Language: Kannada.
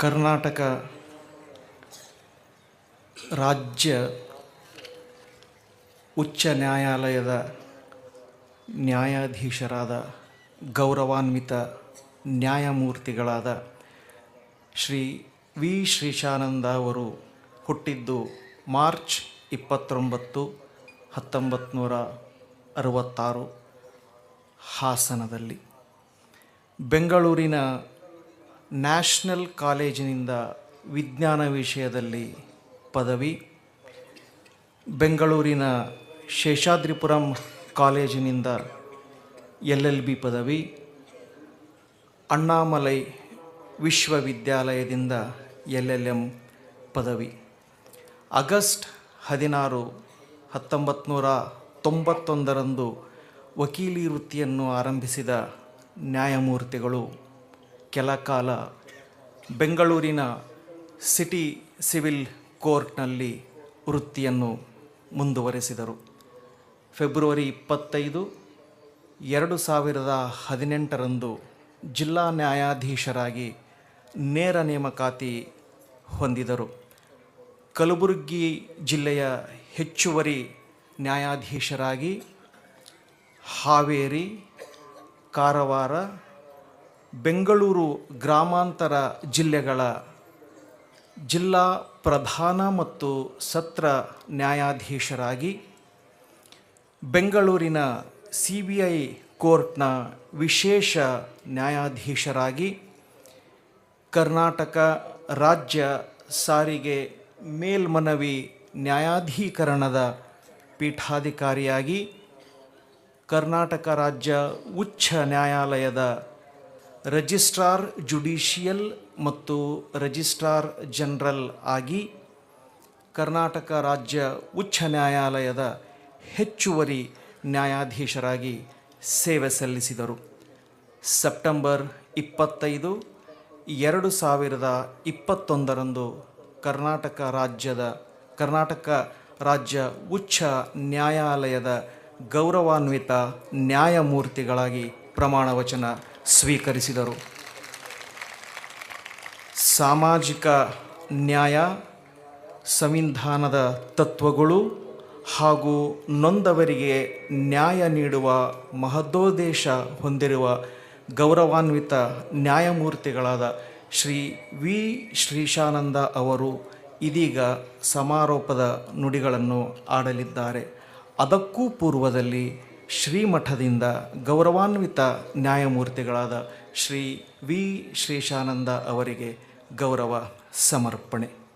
ಕರ್ನಾಟಕ ರಾಜ್ಯ ಉಚ್ಚ ನ್ಯಾಯಾಲಯದ ನ್ಯಾಯಾಧೀಶರಾದ, ಗೌರವಾನ್ವಿತ ನ್ಯಾಯಮೂರ್ತಿಗಳಾದ ಶ್ರೀ ವಿ. ಶ್ರೀಶಾನಂದ ಅವರು ಹುಟ್ಟಿದ್ದು ಮಾರ್ಚ್ ಇಪ್ಪತ್ತೊಂಬತ್ತು ಹತ್ತೊಂಬತ್ತು ನೂರ ಅರವತ್ತಾರು ಹಾಸನದಲ್ಲಿ. ಬೆಂಗಳೂರಿನ ನ್ಯಾಷನಲ್ ಕಾಲೇಜಿನಿಂದ ವಿಜ್ಞಾನ ವಿಷಯದಲ್ಲಿ ಪದವಿ, ಬೆಂಗಳೂರಿನ ಶೇಷಾದ್ರಿಪುರಂ ಕಾಲೇಜಿನಿಂದ ಎಲ್ ಎಲ್ ಬಿ ಪದವಿ, ಅಣ್ಣಾಮಲೈ ವಿಶ್ವವಿದ್ಯಾಲಯದಿಂದ ಎಲ್ ಎಲ್ ಎಂ ಪದವಿ. ಆಗಸ್ಟ್ ಹದಿನಾರು ಹತ್ತೊಂಬತ್ತು ನೂರ ತೊಂಬತ್ತೊಂದರಂದು ವಕೀಲಿ ವೃತ್ತಿಯನ್ನು ಆರಂಭಿಸಿದ ನ್ಯಾಯಮೂರ್ತಿಗಳು ಕೆಲ ಕಾಲ ಬೆಂಗಳೂರಿನ ಸಿಟಿ ಸಿವಿಲ್ ಕೋರ್ಟ್ನಲ್ಲಿ ವೃತ್ತಿಯನ್ನು ಮುಂದುವರೆಸಿದರು. ಫೆಬ್ರವರಿ ಇಪ್ಪತ್ತೈದು, ಎರಡು ಸಾವಿರದ ಹದಿನೆಂಟರಂದು ಜಿಲ್ಲಾ ನ್ಯಾಯಾಧೀಶರಾಗಿ ನೇರ ನೇಮಕಾತಿ ಹೊಂದಿದರು. ಕಲಬುರಗಿ ಜಿಲ್ಲೆಯ ಹೆಚ್ಚುವರಿ ನ್ಯಾಯಾಧೀಶರಾಗಿ ಹಾವೇರಿ, ಕಾರವಾರ ಬೆಂಗಳೂರು ಗ್ರಾಮಾಂತರ ಜಿಲ್ಲೆಗಳ ಜಿಲ್ಲಾ ಪ್ರಧಾನ ಮತ್ತು ಸತ್ರ ನ್ಯಾಯಾಧೀಶರಾಗಿ ಬೆಂಗಳೂರಿನ ಸಿ ಬಿ ಐ ಕೋರ್ಟ್ನ ವಿಶೇಷ ನ್ಯಾಯಾಧೀಶರಾಗಿ ಕರ್ನಾಟಕ ರಾಜ್ಯ ಸಾರಿಗೆ ಮೇಲ್ಮನವಿ ನ್ಯಾಯಾಧೀಕರಣದ ಪೀಠಾಧಿಕಾರಿಯಾಗಿ ಕರ್ನಾಟಕ ರಾಜ್ಯ ಉಚ್ಚ ನ್ಯಾಯಾಲಯದ ರಿಜಿಸ್ಟ್ರಾರ್ ಜುಡಿಷಿಯಲ್ ಮತ್ತು ರಿಜಿಸ್ಟ್ರಾರ್ ಜನರಲ್ ಆಗಿ ಕರ್ನಾಟಕ ರಾಜ್ಯ ಉಚ್ಚ ನ್ಯಾಯಾಲಯದ ಹೆಚ್ಚುವರಿ ನ್ಯಾಯಾಧೀಶರಾಗಿ ಸೇವೆ ಸಲ್ಲಿಸಿದರು. ಸೆಪ್ಟೆಂಬರ್ ಇಪ್ಪತ್ತೈದು, ಎರಡು ಸಾವಿರದ ಇಪ್ಪತ್ತೊಂದರಂದು ಕರ್ನಾಟಕ ರಾಜ್ಯದ, ಕರ್ನಾಟಕ ರಾಜ್ಯ ಉಚ್ಚ ನ್ಯಾಯಾಲಯದ ಗೌರವಾನ್ವಿತ ನ್ಯಾಯಮೂರ್ತಿಗಳಾಗಿ ಪ್ರಮಾಣ ವಚನ ಸ್ವೀಕರಿಸಿದರು. ಸಾಮಾಜಿಕ ನ್ಯಾಯ, ಸಂವಿಧಾನದ ತತ್ವಗಳು ಹಾಗೂ ನೊಂದವರಿಗೆ ನ್ಯಾಯ ನೀಡುವ ಮಹದೋದ್ದೇಶ ಹೊಂದಿರುವ ಗೌರವಾನ್ವಿತ ನ್ಯಾಯಮೂರ್ತಿಗಳಾದ ಶ್ರೀ ವಿ. ಶ್ರೀಶಾನಂದ ಅವರು ಇದೀಗ ಸಮಾರೋಪದ ನುಡಿಗಳನ್ನು ಆಡಲಿದ್ದಾರೆ. ಅದಕ್ಕೂ ಪೂರ್ವದಲ್ಲಿ ಶ್ರೀಮಠದಿಂದ ಗೌರವಾನ್ವಿತ ನ್ಯಾಯಮೂರ್ತಿಗಳಾದ ಶ್ರೀ ವಿ ಶ್ರೀಶಾನಂದ ಅವರಿಗೆ ಗೌರವ ಸಮರ್ಪಣೆ.